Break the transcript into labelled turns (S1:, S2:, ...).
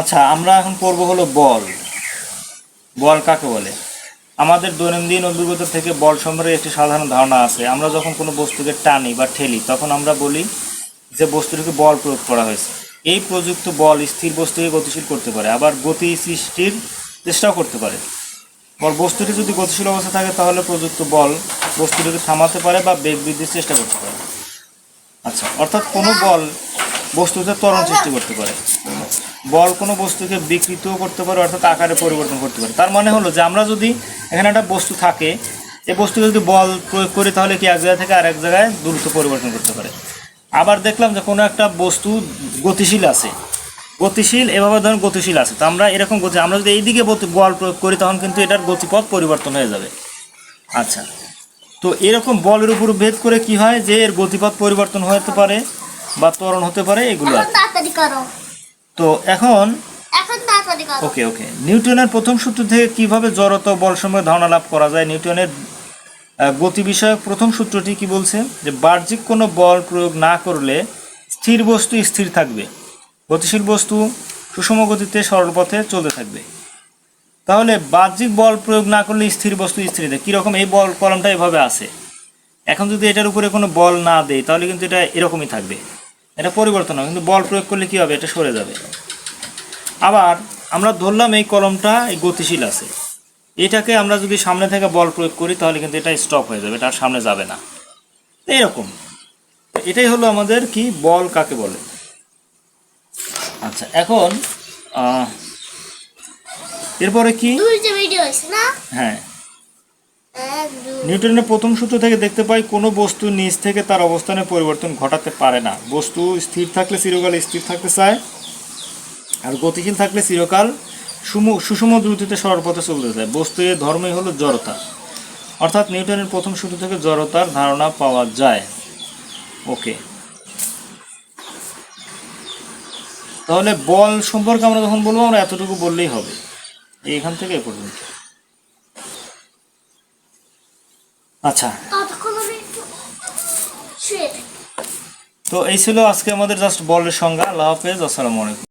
S1: আচ্ছা আমরা এখন পড়ব হলো বল। বল কাকে বলে? আমাদের দৈনন্দিন অভিজ্ঞতা থেকে বল সম্পর্কে একটি সাধারণ ধারণা আছে। আমরা যখন কোনো বস্তুকে টানি বা ঠেলি, তখন আমরা বলি যে বস্তুটিকে বল প্রয়োগ করা হয়েছে। এই প্রযুক্ত বল স্থির বস্তুকে গতিশীল করতে পারে, আবার গতি সৃষ্টির চেষ্টাও করতে পারে। বল বস্তুটি যদি গতিশীল অবস্থা থাকে, তাহলে প্রযুক্ত বল বস্তুটিকে থামাতে পারে বা বেগ বৃদ্ধির চেষ্টা করতে পারে। আচ্ছা অর্থাৎ কোনো বল বস্তুতে ত্বরণ সৃষ্টি করতে পারে। বল কোনো বস্তুকে বিকৃতও করতে পারে অর্থাৎ আকারে পরিবর্তন করতে পারে। তার মানে হলো যে আমরা যদি এখানে একটা বস্তু থাকে এই বস্তুকে যদি বল প্রয়োগ করি তাহলে কি এক জায়গা থেকে আরেক জায়গায় দ্রুত পরিবর্তন করতে পারে। আবার দেখলাম যে কোনো একটা বস্তু গতিশীল আছে। গতিশীল এভাবে ধরুন গতিশীল আছে। তো আমরা এরকম গতি আমরা যদি এইদিকে বল প্রয়োগ করি তখন কিন্তু এটার গতিপথ পরিবর্তন হয়ে যাবে। আচ্ছা। তো এরকম বলের উপর ভেদ করে কি হয় যে এর গতিপথ পরিবর্তন হতে পারে বা ত্বরণ হতে পারে এগুলো তো এখন ওকে ওকে। নিউটনের প্রথম সূত্র থেকে কীভাবে জড়তা বল সম্পর্কে ধারণা লাভ করা যায়? নিউটনের গতি বিষয়ক প্রথম সূত্রটি কি বলছে? যে বাহ্যিক কোনো বল প্রয়োগ না করলে স্থির বস্তু স্থির থাকবে। গতিশীল বস্তু সুষম গতিতে সরল পথে চলতে থাকবে। তাহলে বাহ্যিক বল প্রয়োগ না করলে স্থির বস্তু স্থির থাকে কীরকম? এই বল কলমটা এভাবে আছে। এখন যদি এটার উপরে কোনো বল না দেয় তাহলে কিন্তু এটা এরকমই থাকবে। এটা পরিবর্তন হবে কিন্তু বল প্রয়োগ করলে কী হবে? এটা সরে যাবে। আবার আমরা ধরলাম এই কলমটা এই গতিশীল আছে। এটাকে আমরা যদি সামনে থেকে বল প্রয়োগ করি তাহলে কিন্তু এটা স্টপ হয়ে যাবে এটা আর সামনে যাবে না। তো এরকম। এটাই হলো আমাদের কি বল কাকে বলে? আচ্ছা এখন এরপরে কি? হ্যাঁ। নিউটনের প্রথম সূত্র থেকে দেখতে পাই, কোনো বস্তু নিচ থেকে তার অবস্থানে পরিবর্তন ঘটাতে পারে না। বস্তু স্থির থাকলে চিরকাল স্থির থাকতে চায়, আর গতিশীল থাকলে চিরকাল সুষম দ্রুতিতে সরল পথে চলতে চায়। বস্তু এর ধর্মই হলো জড়তা। অর্থাৎ নিউটনের প্রথম সূত্র থেকে জড়তার ধারণা পাওয়া যায়। ওকে। তাহলে বল সম্পর্কে আমরা যখন বলব, আমরা এতটুকু বললেই হবে। এইখান থেকে এ পর্যন্ত। আচ্ছা।
S2: ততক্ষণ আমি একটু শুয়ে থাকি।
S1: তো এই ছিল আজকে আমাদের জাস্ট বলের সংজ্ঞা। আল্লাহ হাফেজ আসসালামু আলাইকুম।